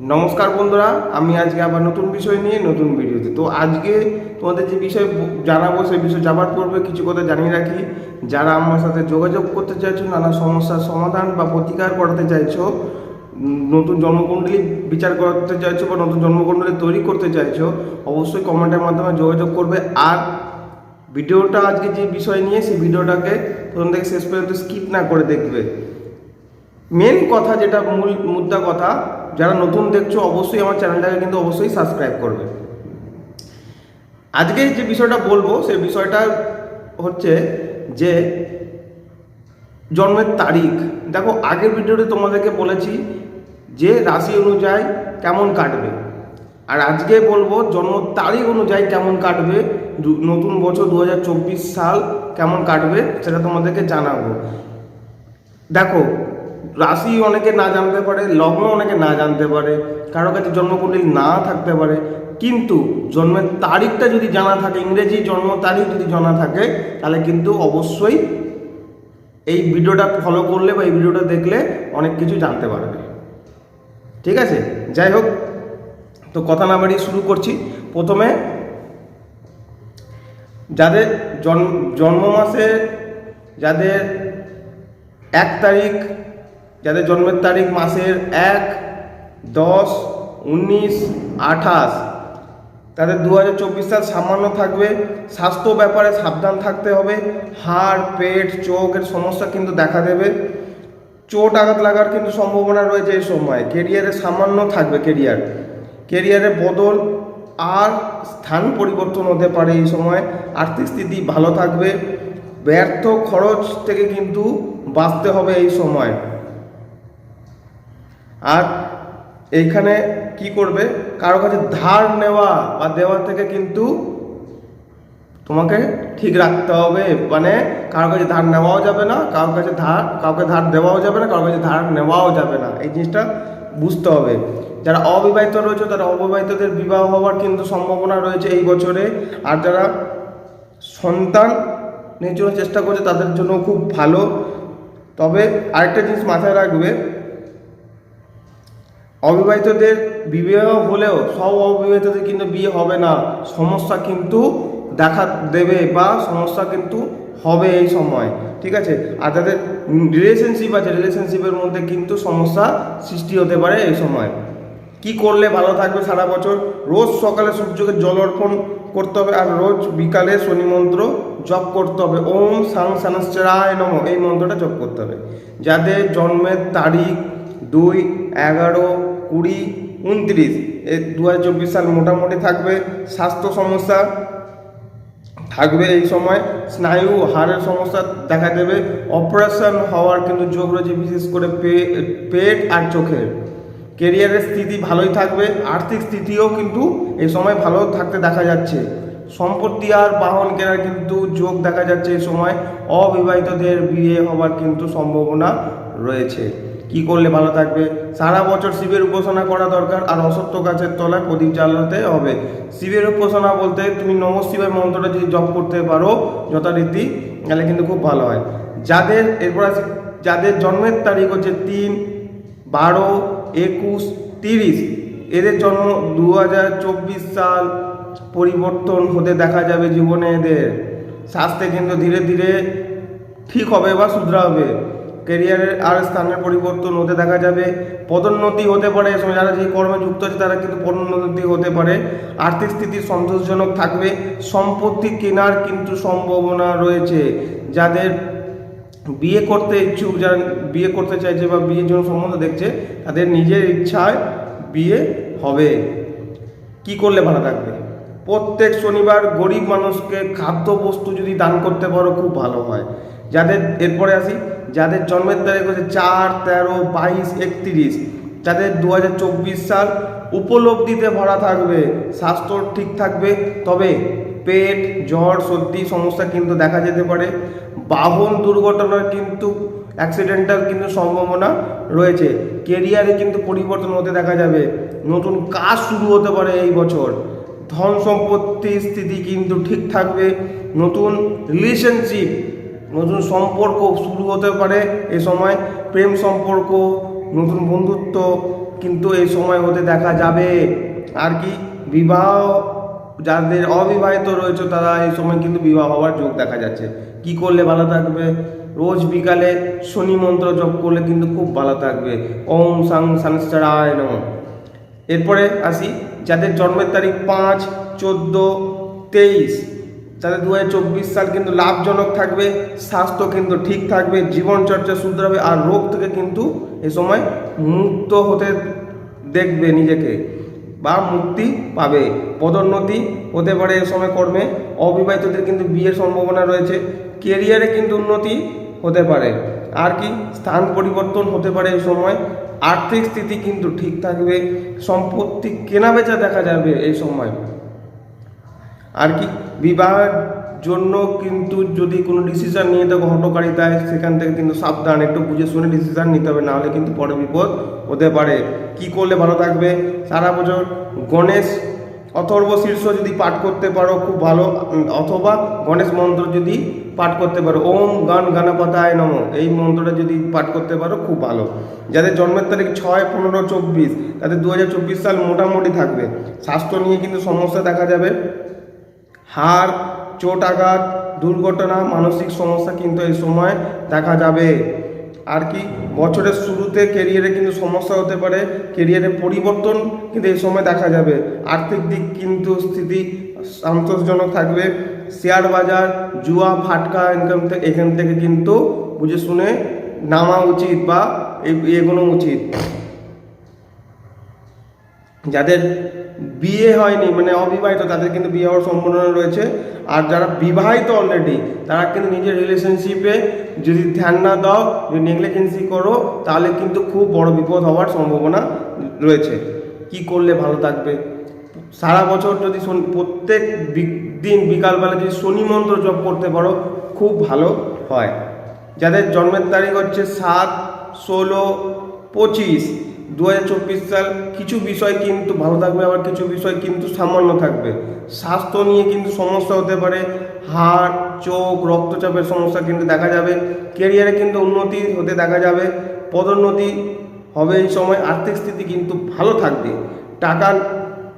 নমস্কার বন্ধুরা, আমি আজকে আবার নতুন বিষয় নিয়ে নতুন ভিডিওতে। তো আজকে তোমাদের যে বিষয় জানাব, সেই বিষয় যাবার পূর্বে কিছু কথা জানিয়ে রাখি। যারা আমার সাথে যোগাযোগ করতে চাইছো, নানা সমস্যার সমাধান বা প্রতিকার করাতে চাইছো নতুন জন্মকুণ্ডলী বিচার করতে চাইছো বা নতুন জন্মকুণ্ডলী তৈরি করতে চাইছো, অবশ্যই কমেন্টের মাধ্যমে যোগাযোগ করবে। আর ভিডিওটা আজকে যে বিষয় নিয়ে, সেই ভিডিওটাকে প্রথম থেকে শেষ পর্যন্ত স্কিপ না করে দেখবে। মেন কথা যেটা, মূল মুদ্রা কথা যারা নতুন দেখছ, অবশ্যই আমার চ্যানেলটাকে কিন্তু অবশ্যই সাবস্ক্রাইব করবে। আজকে যে বিষয়টা বলব, সেই বিষয়টা হচ্ছে যে, জন্মের তারিখ। দেখো, আগের ভিডিওতে তোমাদেরকে বলেছি যে রাশি অনুযায়ী কেমন কাটবে। আর আজকে বলব, জন্ম তারিখ অনুযায়ী কেমন কাটবে নতুন বছর দু হাজার চব্বিশ সাল কেমন কাটবে, সেটা তোমাদেরকে জানাব। দেখো রাশি অনেকে না জানতে পারে, লগ্ন অনেকে না জানতে পারে, কারও কাছে জন্মকুণ্ডলী না থাকতে পারে, কিন্তু জন্মের তারিখটা যদি জানা থাকে, ইংরেজি জন্ম তারিখ যদি জানা থাকে, তাহলে কিন্তু অবশ্যই এই ভিডিওটা ফলো করলে বা এই ভিডিওটা দেখলে অনেক কিছু জানতে পারবে। ঠিক আছে? যাই হোক, তো কথা না বাড়িয়ে শুরু করছি। প্রথমে, যাদের জন্ম জন্ম মাসে যাদের এক তারিখ যাদের জন্মের তারিখ মাসের এক, দশ, উনিশ, আঠাশ। তাদের দু হাজার চব্বিশ সাল সামান্য থাকবে। স্বাস্থ্য ব্যাপারে সাবধান থাকতে হবে। হাড়, পেট, চোখের সমস্যা কিন্তু দেখা দেবে। চোট আঘাত লাগার কিন্তু সম্ভাবনা রয়েছে এই সময়। কেরিয়ারে সামান্য থাকবে কেরিয়ার। কেরিয়ারে বদল আর স্থান পরিবর্তন হতে পারে এই সময়। আর্থিক স্থিতি ভালো থাকবে। ব্যর্থ খরচ থেকে কিন্তু বাঁচতে হবে এই সময়। আর এইখানে কি করবে? কারও কাছে ধার নেওয়া বা দেওয়া থেকে কিন্তু তোমাকে ঠিক রাখতে হবে। মানে কারও কাছে ধার নেওয়াও যাবে না কারোর কাছে ধার, কাউকে ধার দেওয়াও যাবে না কারোর কাছে ধার নেওয়াও যাবে না। এই জিনিসটা বুঝতে হবে। যারা অবিবাহিত রয়েছে, তারা অবিবাহিতদের বিবাহ হওয়ার কিন্তু সম্ভাবনা রয়েছে এই বছরে। আর যারা সন্তান জন্য চেষ্টা করছে, তাদের জন্য খুব ভালো। তবে আরেকটা জিনিস মাথায় রাখবে অবিবাহিতদের বিবাহ হলেও সব অবিবাহিতদের কিন্তু বিয়ে হবে না। সমস্যা কিন্তু দেখা দেবে বা সমস্যা কিন্তু হবে এই সময়, ঠিক আছে? আর যাদের রিলেশনশিপ আছে রিলেশনশিপের মধ্যে কিন্তু সমস্যা সৃষ্টি হতে পারে এই সময়। কি করলে ভালো থাকবে সারা বছর? রোজ সকালে সূর্যকে জল অর্পণ করতে হবে আর রোজ বিকালে শনি মন্ত্র জপ করতে হবে। ওম সাং সানশ্চরায় নম, এই মন্ত্রটা জপ করতে হবে। যাদের জন্মের তারিখ দুই এগারো কুড়ি, উনত্রিশ। এই দু সাল মোটামুটি থাকবে স্বাস্থ্য সমস্যা। থাকবে এই সময় স্নায়ু হাড়ের সমস্যা দেখা দেবে। অপারেশন হওয়ার কিন্তু যোগ রয়েছে বিশেষ করে পেট আর চোখের কেরিয়ারের স্থিতি ভালোই থাকবে, আর্থিক স্থিতিও কিন্তু এই সময় ভালো থাকতে দেখা যাচ্ছে। সম্পত্তি আর বাহন কেনার কিন্তু যোগ দেখা যাচ্ছে এই সময়। অবিবাহিতদের বিয়ে হওয়ার কিন্তু সম্ভাবনা রয়েছে। কি করলে ভালো থাকবে? সারা বছর শিবের উপাসনা করা দরকার আর অসত্য গাছের তলায় প্রদীপ জ্বালাতে হবে। শিবের উপাসনা বলতে তুমি নম শিবের মন্ত্রটা যদি জপ করতে পারো যথারীতি, তাহলে কিন্তু খুব ভালো হয়। যাদের, এরপর আছে যাদের জন্মের তারিখ হচ্ছে তিন, বারো, একুশ, তিরিশ, এদের জন্ম দু হাজার চব্বিশ সাল পরিবর্তন হতে দেখা যাবে জীবনে এদের। স্বাস্থ্যে কিন্তু ধীরে ধীরে ঠিক হবে বা শুধরাবে। ক্যারিয়ারের আর স্থানের পরিবর্তন হতে দেখা যাবে। পদোন্নতি হতে পারে, এ সময় যারা যে কর্মে যুক্ত আছে তারা কিন্তু পদোন্নতি হতে পারে। আর্থিক স্থিতি সন্তোষজনক থাকবে, সম্পত্তি কেনার কিন্তু সম্ভাবনা রয়েছে। যাদের বিয়ে করতে ইচ্ছুক, যারা বিয়ে করতে চাইছে বা বিয়ের জন্য সম্বন্ধ দেখছে, তাদের নিজের ইচ্ছায় বিয়ে হবে। কি করলে ভালো থাকবে? প্রত্যেক শনিবার গরিব মানুষকে খাদ্যবস্তু যদি দান করতে পারো, খুব ভালো হয়। যাদের, এরপরে আসি যাদের জন্মের তারিখ হচ্ছে চার, তেরো, বাইশ, একত্রিশ, যাদের দু হাজার চব্বিশ সাল উপলব্ধিতে ভরা থাকবে, স্বাস্থ্য ঠিক থাকবে, তবে পেট, জ্বর, সর্দি সমস্যা কিন্তু দেখা যেতে পারে। বাহন দুর্ঘটনার কিন্তু অ্যাক্সিডেন্টাল কিন্তু সম্ভাবনা রয়েছে। কেরিয়ারে কিন্তু পরিবর্তন হতে দেখা যাবে। নতুন কাজ শুরু হতে পারে এই বছর। ধন সম্পত্তির স্থিতি কিন্তু ঠিক থাকবে। নতুন রিলেশনশিপ নতুন সম্পর্ক শুরু হতে পারে এ সময়। প্রেম সম্পর্ক, নতুন বন্ধুত্ব কিন্তু এই সময় হতে দেখা যাবে। আর কি? বিবাহ, যাদের অবিবাহিত রয়েছে তারা এই সময় কিন্তু বিবাহ হওয়ার যোগ দেখা যাচ্ছে। কি করলে ভালো থাকবে? রোজ বিকালে শনি মন্ত্র জপ করলে কিন্তু খুব ভালো থাকবে। ওম সাং সাংসারায় নম। এরপরে আসি, যাদের জন্মের তারিখ পাঁচ, চোদ্দ, তেইশ। তাদের দু সাল কিন্তু লাভজনক থাকবে, স্বাস্থ্য কিন্তু ঠিক থাকবে জীবনচর্চা শুধরাবে আর রোগ থেকে কিন্তু এ সময় মুক্ত হতে দেখবে নিজেকে বা মুক্তি পাবে। পদোন্নতি হতে পারে এ সময় কর্মে। অবিবাহিতদের কিন্তু বিয়ের সম্ভাবনা রয়েছে। কেরিয়ারে কিন্তু উন্নতি হতে পারে। আর কি? স্থান পরিবর্তন হতে পারে এই সময়। আর্থিক স্থিতি কিন্তু ঠিক থাকবে। সম্পত্তি কেনাবেচা দেখা যাবে এই সময়। আর কি, বিবাহের জন্য কিন্তু যদি কোনো ডিসিশন নিয়ে থাকো হটকারিতায় সেখান থেকে কিন্তু সাবধান, একটু বুঝে শুনে ডিসিশন নিতে হবে, নাহলে কিন্তু পরে বিপদ হতে পারে। কি করলে ভালো থাকবে? সারা বছর গণেশ অথর্ব শীর্ষ যদি পাঠ করতে পারো, খুব ভালো, অথবা গণেশ মন্ত্র যদি পাঠ করতে পারো, ওম গান গানাপতায় নম, এই মন্ত্রটা যদি পাঠ করতে পারো, খুব ভালো। যাদের জন্মের তারিখ ছয় পনেরো চব্বিশ, তাদের দু হাজার চব্বিশ সাল মোটামুটি থাকবে। স্বাস্থ্য নিয়ে কিন্তু সমস্যা দেখা যাবে। হাড়, চোট আঘাত, দুর্ঘটনা, মানসিক সমস্যা কিন্তু এই সময় দেখা যাবে। আর কি, বছরের শুরুতে কেরিয়ারে কিন্তু সমস্যা হতে পারে কেরিয়ারে পরিবর্তন কিন্তু এই সময় দেখা যাবে। আর্থিক দিক কিন্তু স্থিতি সন্তোষজনক থাকবে। শেয়ার বাজার, জুয়া, ফাটকা ইনকাম থেকে এখান থেকে কিন্তু বুঝে শুনে নামা উচিত বা এগোনো উচিত। যাদের বিয়ে হয়নি মানে অবিবাহিত, তাদের কিন্তু বিয়ে হওয়ার সম্ভাবনা রয়েছে। আর যারা বিবাহিত অলরেডি তারা কিন্তু নিজের রিলেশনশিপে যদি ধ্যান না দাও, যদি নেগলিজেন্সি করো, তাহলে কিন্তু খুব বড় বিপদ হওয়ার সম্ভাবনা রয়েছে। কি করলে ভালো থাকবে? সারা বছর যদি প্রত্যেক দিন বিকালবেলা যদি শনি মন্ত্র জপ করতে পারো, খুব ভালো হয়। যাদের জন্মের তারিখ হচ্ছে সাত, ষোলো, পঁচিশ দু হাজার চব্বিশ সাল কিছু বিষয় কিন্তু ভালো থাকবে, আবার কিছু বিষয় কিন্তু সামান্য থাকবে। স্বাস্থ্য নিয়ে কিন্তু সমস্যা হতে পারে, হাড়, চোখ, রক্তচাপের সমস্যা কিন্তু দেখা যাবে কেরিয়ারে কিন্তু উন্নতি হতে দেখা যাবে, পদোন্নতি হবে এই সময়, আর্থিক স্থিতি কিন্তু ভালো থাকবে। টাকা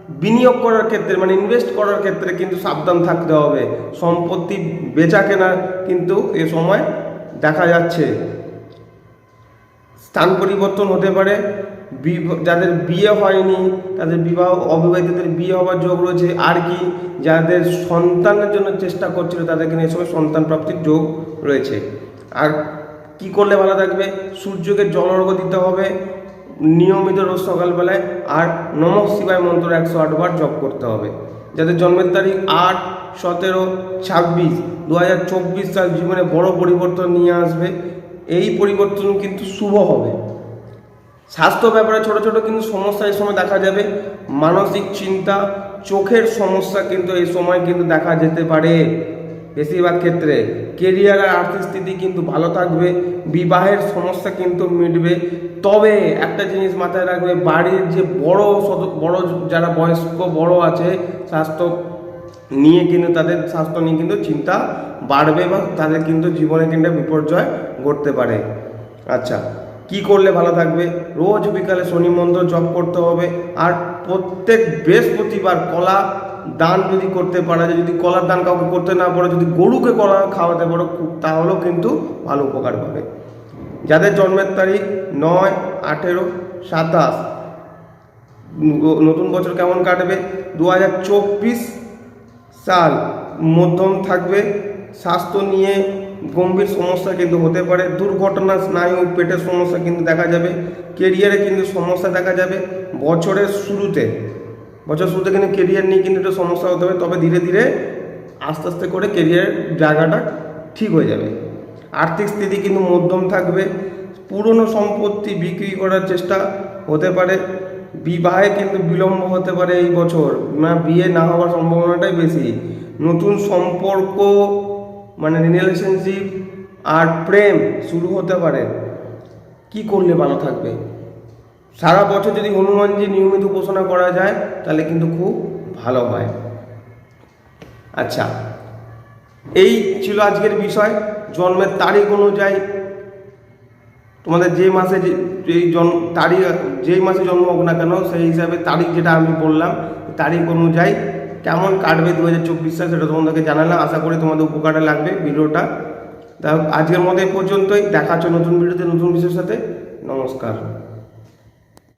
বিনিয়োগ করার ক্ষেত্রে মানে ইনভেস্ট করার ক্ষেত্রে কিন্তু সাবধান থাকতে হবে। সম্পত্তি বেচা কেনা কিন্তু এ সময় দেখা যাচ্ছে। স্থান পরিবর্তন হতে পারে। যাদের বিয়ে হয়নি, তাদের বিবাহ, অবিবাহিতদের বিয়ে হওয়ার যোগ রয়েছে। আর কি, যাদের সন্তানের জন্য চেষ্টা করছিল, তাদের কিন্তু এই সময় সন্তান প্রাপ্তির যোগ রয়েছে। আর কি করলে ভালো থাকবে? সূর্যকে জল জলর্ঘ দিতে হবে। নিয়মিত রোজ সকালবেলায় আর নম শিবায় মন্ত্র একশো আটবার জপ করতে হবে। যাদের জন্মের তারিখ আট, সতেরো, ছাব্বিশ দু সাল জীবনে বড় পরিবর্তন নিয়ে আসবে। এই পরিবর্তন কিন্তু শুভ হবে। স্বাস্থ্য ব্যাপারে ছোট ছোট কিন্তু সমস্যা এই সময় দেখা যাবে। মানসিক চিন্তা, চোখের সমস্যা কিন্তু এই সময় কিন্তু দেখা যেতে পারে। বেশিরভাগ ক্ষেত্রে কেরিয়ার আর আর্থিক স্থিতি কিন্তু ভালো থাকবে, বিবাহের সমস্যা কিন্তু মিটবে। তবে একটা জিনিস মাথায় রাখবে, বাড়ির যে বড় বড় যারা বয়স্ক, বড় আছে, স্বাস্থ্য নিয়ে কিন্তু তাদের স্বাস্থ্য নিয়ে কিন্তু চিন্তা বাড়বে বা তাদের কিন্তু জীবনে কিন্তু বিপর্যয় ঘটতে পারে। আচ্ছা কি করলে ভালো থাকবে? রোজ বিকালে শনি মন্ত্র জপ করতে হবে আর প্রত্যেক বৃহস্পতিবার কলা দান যদি করতে পারা যায়, যদি কলার দান কাউকে করতে না পারো, যদি গরুকে কলা খাওয়াতে পারো তাহলেও কিন্তু ভালো উপকার পাবে। যাদের জন্মের তারিখ নয়, আঠেরো, সাতাশ নতুন বছর কেমন কাটবে? দু হাজার চব্বিশ সাল মধ্যম থাকবে স্বাস্থ্য নিয়ে গম্ভীর সমস্যা কিন্তু হতে পারে, দুর্ঘটনা স্নায়ু পেটের সমস্যা কিন্তু দেখা যাবে কেরিয়ারে কিন্তু সমস্যা দেখা যাবে। বছরের শুরুতে বছর শুরুতে কিন্তু কেরিয়ার নিয়ে কিন্তু একটু সমস্যা হতে হবে তবে ধীরে ধীরে আস্তে আস্তে করে কেরিয়ারের জায়গাটা ঠিক হয়ে যাবে। আর্থিক স্থিতি কিন্তু মধ্যম থাকবে, পুরনো সম্পত্তি বিক্রি করার চেষ্টা হতে পারে, বিবাহে কিন্তু বিলম্ব হতে পারে এই বছর, না, বিয়ে না হওয়ার সম্ভাবনাটাই বেশি। নতুন সম্পর্ক মানে রিলেশনশিপ আর প্রেম শুরু হতে পারে, কি করলে ভালো থাকবে? সারা বছর যদি হনুমানজি নিয়মিত উপাসনা করা যায়, তাহলে কিন্তু খুব ভালো হয়। আচ্ছা এই ছিল আজকের বিষয়। জন্মের তারিখ অনুযায়ী তোমাদের যে মাসে যে জন্ম তারিখ যেই মাসে জন্ম হোক না কেন, সেই হিসাবে তারিখ যেটা আমি বললাম, তারিখ অনুযায়ী কেমন কাটবে দু হাজার চব্বিশ সাল সেটা তোমাদেরকে জানালাম। আশা করি তোমাদের উপকারে লাগবে ভিডিওটা। তা আজকের এই পর্যন্তই। দেখা হচ্ছে নতুন ভিডিওতে নতুন বিষয়ের সাথে। নমস্কার।